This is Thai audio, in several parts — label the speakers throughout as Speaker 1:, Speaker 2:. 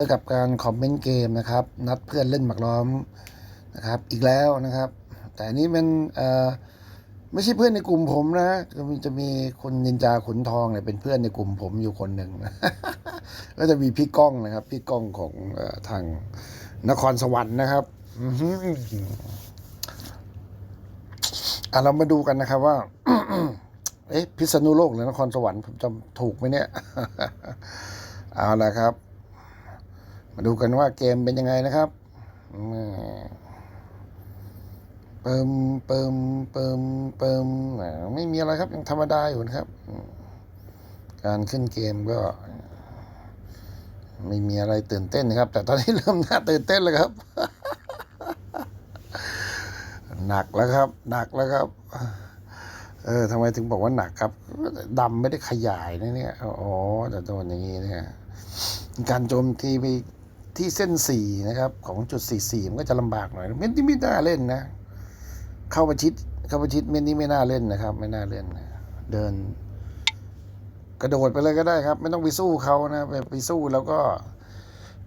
Speaker 1: เจอกับการคอมเมนต์เกมนะครับ นัดเพื่อนเล่นหมากล้อมนะครับ อีกแล้วนะครับ แต่อันนี้เป็นเอ่อไม่ใช่เพื่อนในกลุ่มผมนะจะมีจะมีคุณนินจาขุนทองเนี่ยเป็นเพื่อนในกลุ่มผมอยู่คนหนึ่งก็จะมีพี่ก้องนะครับ พี่ก้องของอทางนครสวรรค์นะครับอื้อหืออะเรามาดูกันนะครับว่าเอ๊ะพิษณุโลกหรือนครสวรรค์ผมจำถูกไหมเนี่ยเอาละครับ มาดูกันว่าเกมเป็นยังไงนะครับเปิมเปิมเปิมเปิมไม่มีอะไรครับยังธรรมดาอยู่นะครับ การขึ้นเกมก็ ไม่มีอะไรตื่นเต้นนะครับ แต่ตอนนี้เริ่มน่าตื่นเต้นแล้วครับ หนักแล้วครับ หนักแล้วครับ เออทำไมถึงบอกว่าหนักครับดำไม่ได้ขยายนะเนี่ยอ๋อแต่โดนอย่างนี้เนี่ยการโจมตีไป ที่เส้นสี่นะครับ ของจุดสี่สี่มันก็จะลำบากหน่อย เม็ดนี้ไม่น่าเล่นนะ เข้าประชิดเข้าประชิดเม็ดนี้ไม่น่าเล่นนะครับ ไม่น่าเล่นนะเดิน กระโดดไปเลยก็ได้ครับ ไม่ต้องไปสู้เขานะไปไปสู้แล้วก็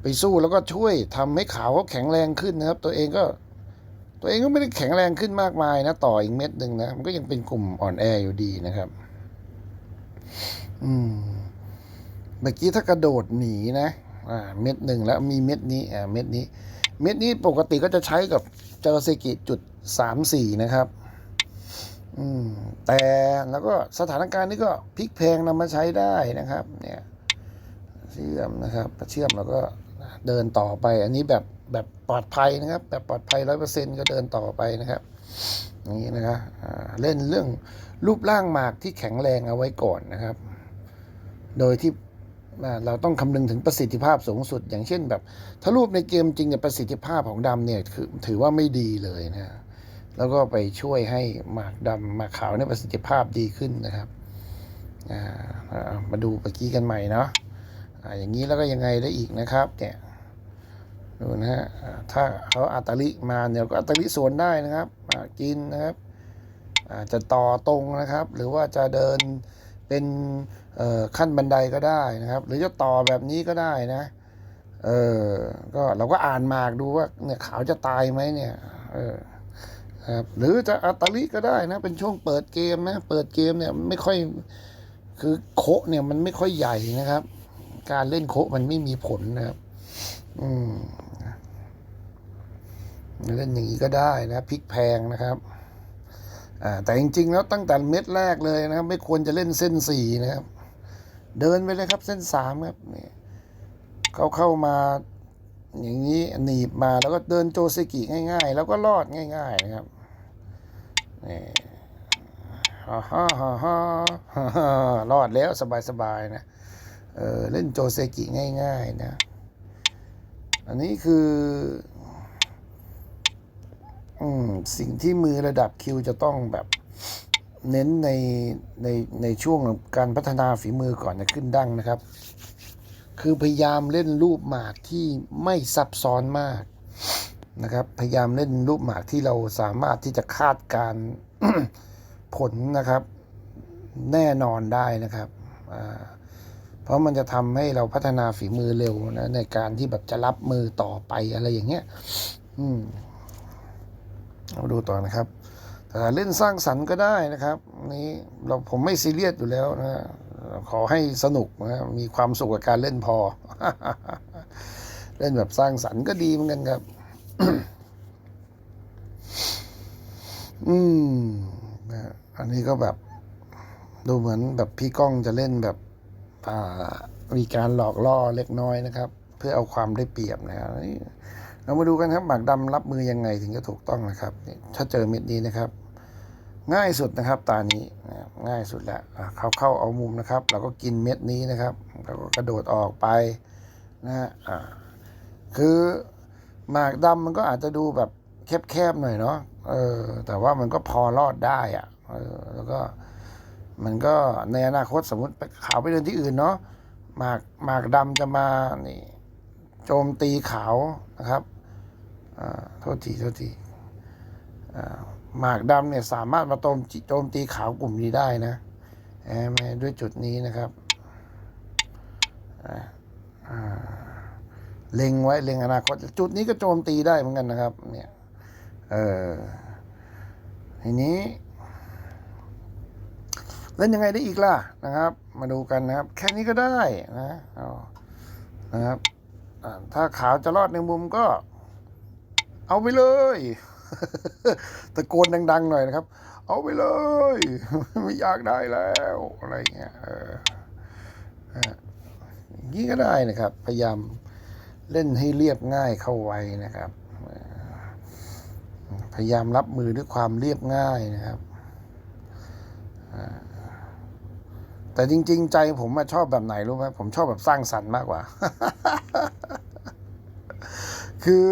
Speaker 1: ไปสู้แล้วก็ช่วยทำให้ขาวเขาแข็งแรงขึ้นนะครับ ตัวเองก็ตัวเองก็ไม่ได้แข็งแรงขึ้นมากมายนะต่ออีกเม็ดหนึ่งนะมันก็ยังเป็นกลุ่มอ่อนแออยู่ดีนะครับ อืมเมื่อกี้ถ้ากระโดดหนีนะ อ่าเม็ดหนึ่งแล้วมีเม็ดนี้อ่าเม็ดนี้ เม็ดนี้ปกติก็จะใช้กับเจอเซกิจุดสามสี่นะครับอืมแต่แล้วก็สถานการณ์นี้ก็พลิกแพงนำมาใช้ได้นะครับ เนี่ยเชื่อมนะครับเชื่อมแล้วก็เดินต่อไป อันนี้แบบแบบปลอดภัยนะครับ แบบปลอดภัยร้อยเปอร์เซ็นก็เดินต่อไปนะครับอย่างนี้นะครับเล่นเรื่องรูปร่างหมากที่แข็งแรงเอาไว้ก่อนนะครับ โดยที่ เราต้องคำนึงถึงประสิทธิภาพสูงสุด อย่างเช่นแบบ ถ้ารูปในเกมจริงเนี่ยประสิทธิภาพของดำเนี่ยคือถือว่าไม่ดีเลยนะ แล้วก็ไปช่วยให้หมากดำหมากขาวเนี่ยประสิทธิภาพดีขึ้นนะครับมาดูเมื่อกี้กันใหม่เนาะอ่าอย่างนี้แล้วก็ยังไงได้อีกนะครับเนี่ยดูนะฮะถ้าเขาอัตลิมาเนี่ยก็อัตลิสวนได้นะครับกินนะครับจะต่อตรงนะครับ หรือว่าจะเดิน เป็นขั้นบันไดก็ได้นะครับ หรือจะต่อแบบนี้ก็ได้นะ เออก็เราก็อ่านมากดูว่าเนี่ยขาวจะตายไหมเนี่ย เออครับหรือจะอัตลิก็ได้นะ เป็นช่วงเปิดเกมนะ เปิดเกมเนี่ยไม่ค่อยคือโคเนี่ยมันไม่ค่อยใหญ่นะครับ การเล่นโคมันไม่มีผลนะครับ อืมเล่นอย่างนี้ก็ได้นะพลิกแพงนะครับ แต่จริงๆแล้วตั้งแต่เม็ดแรกเลยนะครับ ไม่ควรจะเล่นเส้นสี่นะครับ เดินไปเลยครับเส้นสามครับนี่เขาเข้ามาอย่างนี้หนีบมาแล้วก็เดินโจเซกิง่าย ๆ แล้วก็รอดง่าย ๆ นะครับนี่ฮ่าฮ่าฮ่าฮ่ารอดแล้วสบายๆนะเออเล่นโจเซกิง่าย ๆ นะ อันนี้คือ อืมสิ่งที่มือระดับคิวจะต้องแบบเน้นในในในช่วงการพัฒนาฝีมือก่อนจะขึ้นดั้งนะครับ คือพยายามเล่นรูปหมากที่ไม่ซับซ้อนมากนะครับ พยายามเล่นรูปหมากที่เราสามารถที่จะคาดการผลนะครับ แน่นอนได้นะครับเพราะมันจะทำให้เราพัฒนาฝีมือเร็วนะในการที่แบบจะรับมือต่อไปอะไรอย่างเงี้ย อืม เอาดูต่อนะครับแต่เล่นสร้างสรรค์ก็ได้นะครับ นี่เราผมไม่ซีเรียสอยู่แล้วนะขอให้สนุกนะมีความสุขกับการเล่นพอ เล่นแบบสร้างสรรค์ก็ดีเหมือนกันครับ อืมนะอันนี้ก็แบบ ดูเหมือนแบบพี่ก้องจะเล่นแบบอ่ามีการหลอกล่อเล็กน้อยนะครับ เพื่อเอาความได้เปรียบนะครับ เรามาดูกันครับหมากดำรับมือยังไงถึงจะถูกต้องนะครับถ้าเจอเม็ดนี้นะครับ ง่ายสุดนะครับตานี้ง่ายสุดแล้วอะเข้าเข้าเอามุมนะครับ เราก็กินเม็ดนี้นะครับเราก็กระโดดออกไปนะฮะคือหมากดำมันก็อาจจะดูแบบแคบๆหน่อยเนาะเออแต่ว่ามันก็พอรอดได้อะเออแล้วก็มันก็ในอนาคตสมมติไปขาวไปเดินที่อื่นเนาะหมากหมากดำจะมานี่โจมตีขาวนะครับ โทษทีโทษทีหมากดำเนี่ยสามารถมาโจมโจมตีขาวกลุ่มนี้ได้นะแอมด้วยจุดนี้นะครับเล็งไว้เล็งอนาคต จุดนี้ก็โจมตีได้เหมือนกันนะครับ เนี่ยเออทีนี้เล่นยังไงได้อีกล่ะนะครับ มาดูกันนะครับ แค่นี้ก็ได้นะนะครับถ้าขาวจะรอดในมุมก็ เอาไปเลย ตะโกนดัง ๆ หน่อยนะครับ เอาไปเลย ไม่อยากได้แล้วอะไรเงี้ยเออย่างนี้ก็ได้นะครับ พยายามเล่นให้เรียบง่ายเข้าไว้นะครับ พยายามรับมือด้วยความเรียบง่ายนะครับแต่จริง ๆ ใจผมมาชอบแบบไหนรู้ไหมผมชอบแบบสร้างสรรค์มากกว่า คือ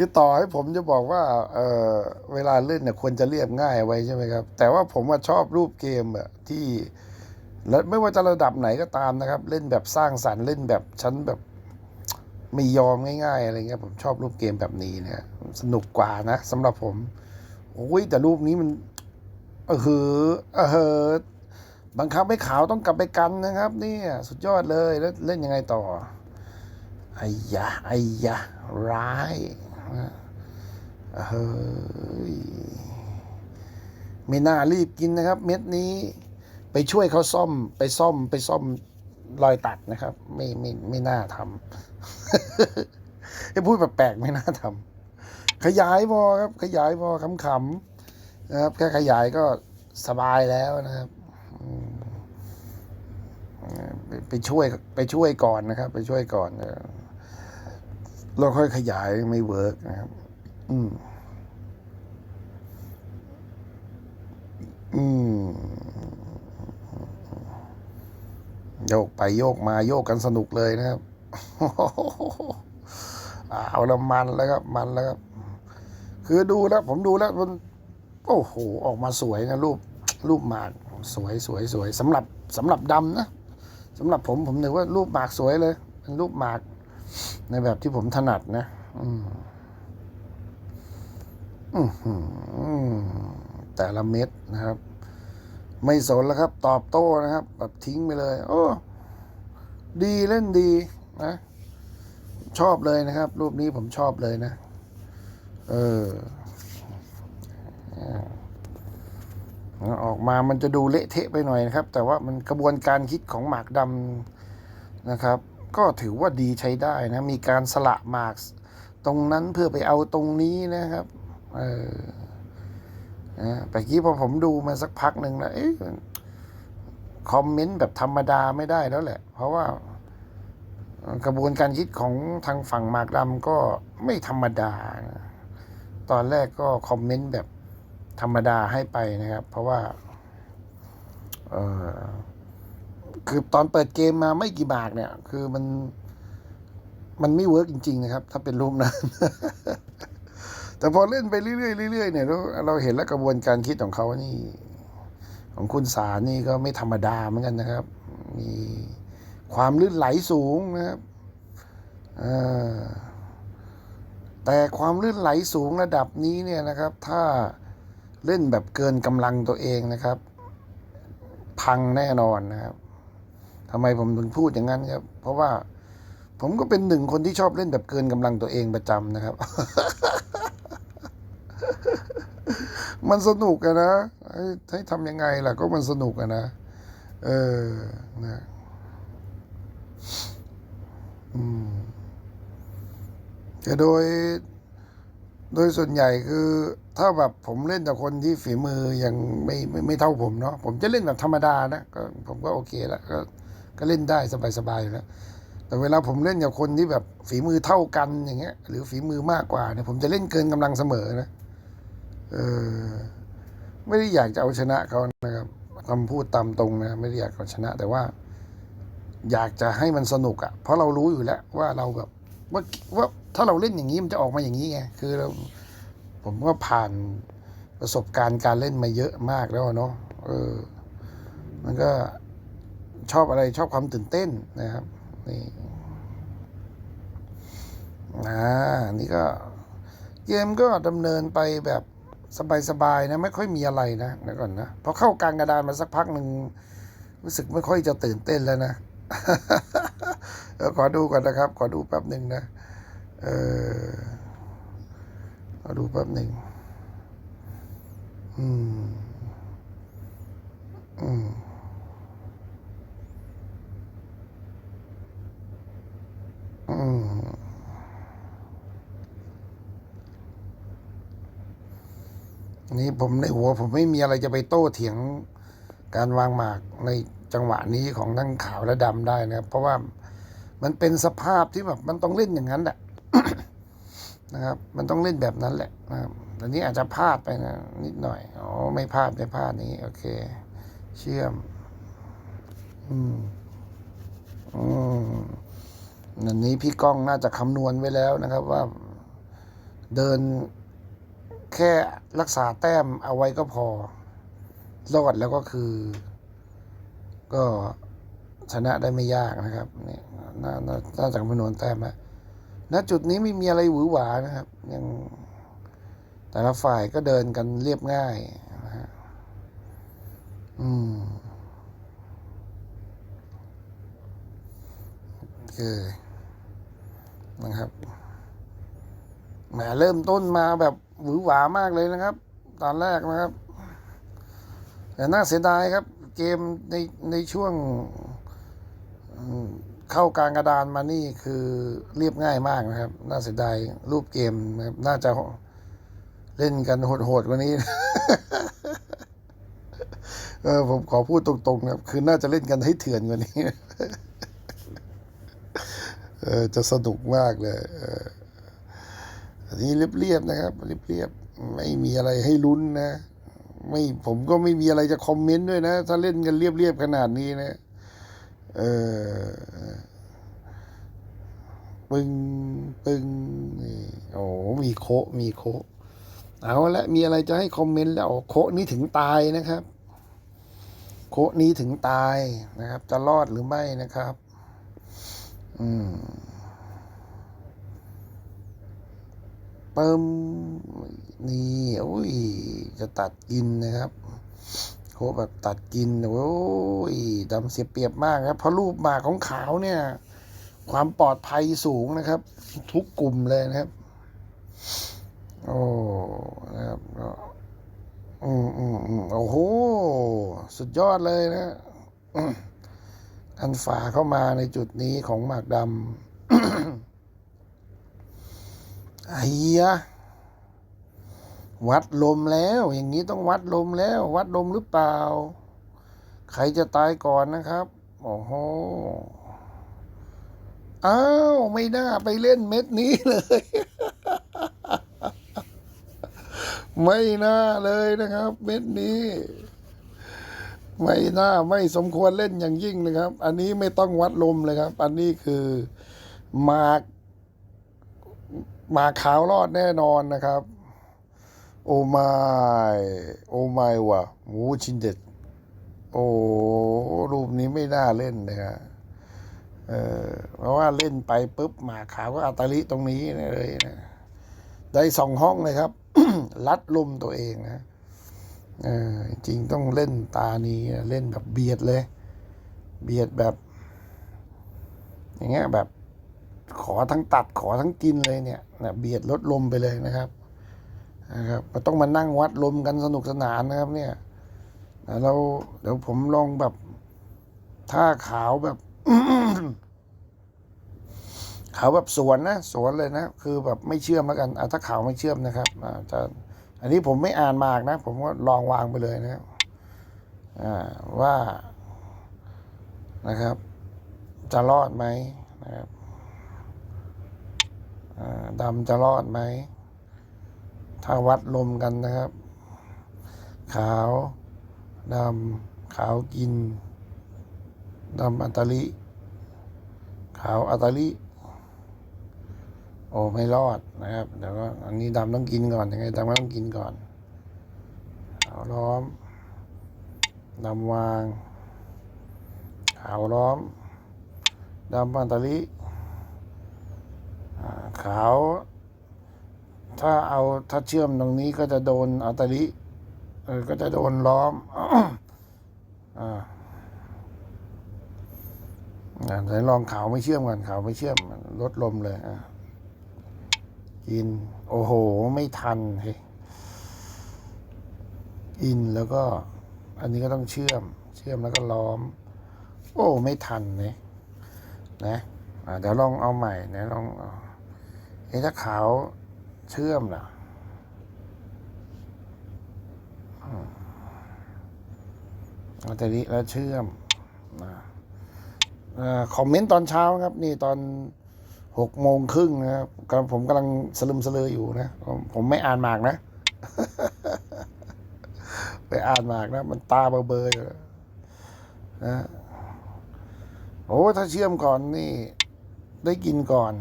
Speaker 1: คือต่อให้ผมจะบอกว่าเออเวลาเล่นเนี่ยควรจะเรียบง่ายไว้ใช่ไหมครับ แต่ว่าผมว่าชอบรูปเกมอะที่แล้วไม่ว่าจะระดับไหนก็ตามนะครับ เล่นแบบสร้างสรรค์เล่นแบบชั้นแบบไม่ยอมง่ายๆอะไรเงี้ยผมชอบรูปเกมแบบนี้เนี่ยสนุกกว่านะสำหรับผมโอ้ยแต่รูปนี้มันเออหือเออหือบังคับให้ขาวต้องกลับไปกันนะครับเนี่ยสุดยอดเลยแล้วเล่นยังไงต่อไอ้ยะไอ้ยะร้าย เฮ้ยไม่น่ารีบกินนะครับ เม็ดนี้ ไปช่วยเขาซ่อม ไปซ่อมไปซ่อมรอยตัดนะครับ ไม่ไม่ไม่น่าทำไอ้พูดแปลกๆไม่น่าทำขยายพอครับ ขยายพอขำๆนะครับ แค่ขยายก็สบายแล้วนะครับไปช่วยไปช่วยก่อนนะครับ ไปช่วยก่อนเออ เราค่อยขยายไม่เวิร์กนะครับ อืม อืม โยกไปโยกมาโยกกันสนุกเลยนะครับ เอาละมันแล้วครับ มันแล้วครับ คือดูแล้ว ผมดูแล้วมันโอ้โห ออกมาสวยนะรูป รูปหมากสวยสวยสวยสำหรับสำหรับดำนะสำหรับผมผมถือว่ารูปหมากสวยเลย เป็นรูปหมาก ในแบบที่ผมถนัดนะ อืมแต่ละเม็ดนะครับ ไม่สนแล้วครับ ตอบโต้นะครับ แบบทิ้งไปเลย โอ้ดีเล่นดีนะชอบเลยนะครับ รูปนี้ผมชอบเลยนะ เออออกมามันจะดูเละเทะไปหน่อยนะครับ แต่ว่ามันกระบวนการคิดของหมากดำนะครับ ก็ถือว่าดีใช้ได้นะ มีการสละหมากตรงนั้นเพื่อไปเอาตรงนี้นะครับ เออนะแต่กี้พอผมดูมาสักพักหนึ่งแล้วเอ๊ะคอมเมนต์แบบธรรมดาไม่ได้แล้วแหละ เพราะว่ากระบวนการคิดของทางฝั่งหมากดำก็ไม่ธรรมดานะตอนแรกก็คอมเมนต์แบบธรรมดาให้ไปนะครับ เพราะว่า เออ คือตอนเปิดเกมมาไม่กี่บาทเนี่ย คือมัน มันไม่เวิร์กจริง ๆ นะครับ ถ้าเป็นรูปนั้น แต่พอเล่นไปเรื่อยๆเรื่อยๆเนี่ยเราเราเห็นแล้วกระบวนการคิดของเขานี่ ของคุณสารนี่ก็ไม่ธรรมดาเหมือนกันนะครับ มีความลื่นไหลสูงนะครับแต่ความลื่นไหลสูงระดับนี้เนี่ยนะครับ ถ้าเล่นแบบเกินกำลังตัวเองนะครับ พังแน่นอนนะครับ ทำไมผมถึงพูดอย่างนั้นครับ เพราะว่าผมก็เป็นหนึ่งคนที่ชอบเล่นแบบเกินกำลังตัวเองประจำนะครับ มันสนุกอะนะให้ให้ทำยังไงล่ะ ก็มันสนุกอะนะ เออนะอืมแต่โดย โดยส่วนใหญ่คือ ถ้าแบบผมเล่นแต่คนที่ฝีมือยังไม่ไม่ไม่เท่าผมเนาะผมจะเล่นแบบธรรมดานะก็ผมก็โอเคแล้วก็ ก็เล่นได้สบายๆอยู่แล้วแต่เวลาผมเล่นกับคนที่แบบฝีมือเท่ากันอย่างเงี้ย หรือฝีมือมากกว่าเนี่ยผมจะเล่นเกินกำลังเสมอนะเออไม่ได้อยากจะเอาชนะเขานะครับคำพูดตามตรงนะ ไม่ได้อยากเอาชนะ แต่ว่า อยากจะให้มันสนุกอะ่ะ เพราะเรารู้อยู่แล้วว่าเราแบบว่าว่าถ้าเราเล่นอย่างนี้มันจะออกมาอย่างนี้ไงคือเราผมก็ผ่านประสบการณ์การเล่นมาเยอะมากแล้วเนาะเออ มันก็ ชอบอะไรชอบความตื่นเต้นนะครับนี่อ่านี่ก็เกมก็ดำเนินไปแบบสบายๆนะไม่ค่อยมีอะไรนะเดี๋ยวก่อนนะพอเข้ากลางกระดานมาสักพักหนึ่งรู้สึกไม่ค่อยจะตื่นเต้นแล้วนะเเออขอดูก่อนนะครับ ขอดูแป๊บหนึ่งนะเออขอดูแป๊บหนึ่งอืมอืม อืม นี่ผมในหัวผมไม่มีอะไรจะไปโต้เถียงการวางหมากในจังหวะนี้ของทั้งขาวและดำได้นะครับ เพราะว่ามันเป็นสภาพที่แบบมันต้องเล่นอย่างนั้นแหละนะครับ มันต้องเล่นแบบนั้นแหละนะครับแต่นี้อาจจะพลาดไปนะนิดหน่อยอ๋อไม่พลาดไม่พลาดนี้ โอเค เชื่อม อืมอืม อันนี้พี่ก้องน่าจะคำนวณไว้แล้วนะครับว่าเดินแค่รักษาแต้มเอาไว้ก็พอ รอดแล้วก็คือ ก็ชนะได้ไม่ยากนะครับนี่น่าน่าน่าจะคำนวณแต้มนะณจุดนี้ไม่มีอะไรหวือหวานะครับ ยังแต่ละฝ่ายก็เดินกันเรียบง่ายนะฮะอืมโอเค นะครับแหมเริ่มต้นมาแบบหวือหวามากเลยนะครับ ตอนแรกนะครับ แต่น่าเสียดายครับ เกมในในช่วงเข้ากลางกระดานมานี่คือเรียบง่ายมากนะครับ น่าเสียดายรูปเกมนะครับน่าจะเล่นกันโหดๆกว่านี้เออผมขอพูดตรงๆนะครับ คือน่าจะเล่นกันให้เถื่อนกว่านี้ จะสนุกมากเลยอันนี้เรียบๆนะครับเรียบๆไม่มีอะไรให้ลุ้นนะ ไม่ผมก็ไม่มีอะไรจะคอมเมนต์ด้วยนะ ถ้าเล่นกันเรียบๆขนาดนี้นะเออปึงปึงนี่โอ้มีโคมีโคเอาละมีอะไรจะให้คอมเมนต์แล้วโคนี้ถึงตายนะครับ โคนี้ถึงตายนะครับ จะรอดหรือไม่นะครับ อืมเติมนี่โอ้ย จะตัดกินนะครับโคแบบตัดกินโอ้ยดำเสียเปรียบมากครับ เพราะรูปหมากของขาวเนี่ย ความปลอดภัยสูงนะครับ ทุกกลุ่มเลยนะครับโอ้นะครับก็อืมอืมอืมโอ้โห สุดยอดเลยนะ อันฝ่าเข้ามาในจุดนี้ของหมากดำไอ้ยะวัดลมแล้ว อย่างนี้ต้องวัดลมแล้ว วัดลมหรือเปล่า ใครจะตายก่อนนะครับ โอ้โหอ้าวไม่น่าไปเล่นเม็ดนี้เลย ไม่น่าเลยนะครับ เม็ดนี้ ไม่น่าไม่สมควรเล่นอย่างยิ่งนะครับ อันนี้ไม่ต้องวัดลมเลยครับ อันนี้คือหมากหมาขาวรอดแน่นอนนะครับ โอ้ไม่โอ้ไม่ว่ะหมูชินเด็ด โอ้รูปนี้ไม่น่าเล่นนะครับเออเพราะว่าเล่นไปปุ๊บหมาขาวก็อัตลิตรงนี้เลยนะได้สองห้องเลยครับ ลัดลมตัวเองนะ ออจริงต้องเล่นตานี้เล่นแบบเบียดเลย เบียดแบบ อย่างเงี้ยแบบขอทั้งตัดขอทั้งกินเลยเนี่ยนะเบียดลดลมไปเลยนะครับนะครับต้องมานั่งวัดลมกันสนุกสนานนะครับ เนี่ยแล้วเราเดี๋ยวผมลองแบบท่าขาวแบบขาวแบบสวนนะสวนเลยนะ คือแบบไม่เชื่อมแล้วกันอะถ้าขาวไม่เชื่อมนะครับอ่าจะ อันนี้ผมไม่อ่านมากนะ ผมก็ลองวางไปเลยนะครับว่านะครับ จะรอดไหมนะครับดำจะรอดไหม ถ้าวัดลมกันนะครับ ขาวดำขาวกินดำอัตลิ ขาวอัตลิ โอ้ไม่รอดนะครับเดี๋ยวก็อันนี้ดำต้องกินก่อนยังไงดำก็ต้องกินก่อนขาวล้อมดำวางขาวล้อมดำอันตลิขาว ถ้าเอาถ้าเชื่อมตรงนี้ก็จะโดนอัตลิเออก็จะโดนล้อมอ่าอะไหนลองขาวไม่เชื่อมกันขาวไม่เชื่อมลดลมเลยอะ กิน โอ้โห ไม่ทันเฮ้อินแล้วก็ อันนี้ก็ต้องเชื่อม เชื่อมแล้วก็ล้อม โอ้ ไม่ทันเนี่ยนะเดี๋ยวลองเอาใหม่นะลองเอาเอ๊ะถ้าขาวเชื่อมล่ะอืมเอาแต่นี้แล้วเชื่อมนะอาคอมเมนต์ตอนเช้าครับ นี่ตอน หกโมงครึ่งนะครับผมกำลังสลึมสลืออยู่นะ ผมไม่อ่านหมากนะ ไปอ่านหมากนะ มันตาเบอเบอๆอยู่นะโอ้ถ้าเชื่อมก่อนนี่ ได้กินก่อน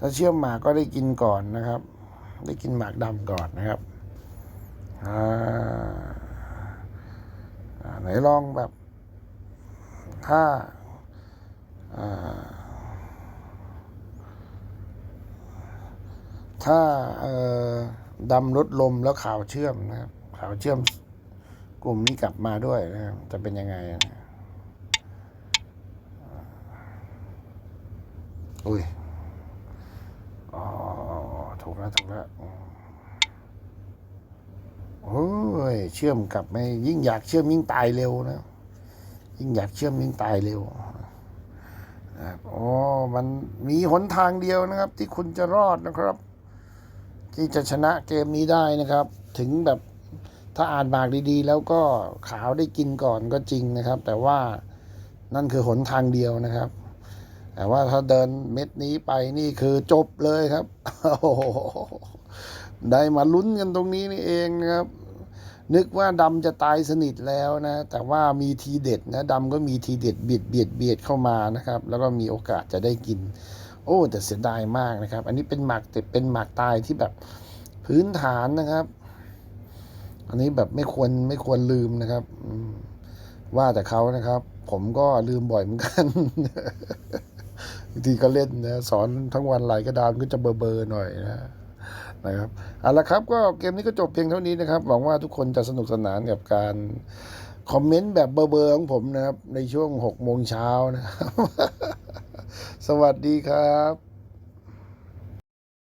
Speaker 1: ถ้าเชื่อมหมากก็ได้กินก่อนนะครับ ได้กินหมากดำก่อนนะครับอ่าไหนลองแบบถ้าอ่า ถ้าดำลดลมแล้วขาวเชื่อมนะครับ ขาวเชื่อมกลุ่มนี้กลับมาด้วยนะครับ จะเป็นยังไงนะอุ้ยอ๋อถูกแล้วถูกแล้วโอ้ย เชื่อมกลับไม่ยิ่งอยากเชื่อมยิ่งตายเร็วนะ ยิ่งอยากเชื่อมยิ่งตายเร็วอ๋อมันมีหนทางเดียวนะครับ ที่คุณจะรอดนะครับ ที่จะชนะเกมนี้ได้นะครับ ถึงแบบถ้าอ่านบากดีๆ แล้วก็ขาวได้กินก่อนก็จริงนะครับ แต่ว่านั่นคือหนทางเดียวนะครับ แต่ว่าถ้าเดินเม็ดนี้ไปนี่คือจบเลยครับโอ้โหได้มาลุ้นกันตรงนี้นี่เองนะครับ นึกว่าดำจะตายสนิทแล้วนะ แต่ว่ามีทีเด็ดนะดำก็มีทีเด็ดเบียดเบียดเบียดเข้ามานะครับ แล้วก็มีโอกาสจะได้กิน โอ้แต่เสียดายมากนะครับ อันนี้เป็นหมากแต่เป็นหมากตายที่แบบพื้นฐานนะครับ อันนี้แบบไม่ควรไม่ควรลืมนะครับว่าแต่เขานะครับ ผมก็ลืมบ่อยเหมือนกันบางทีก็เล่นนะสอนทั้งวันไหลายกระดานก็จะเบอร์เบอร์หน่อยนะนะครับเอาละครับก็เกมนี้ก็จบเพียงเท่านี้นะครับ หวังว่าทุกคนจะสนุกสนานกับการคอมเมนต์แบบเบอร์เบอร์ของผมนะครับ ในช่วงหกโมงเช้านะครับ สวัสดีครับ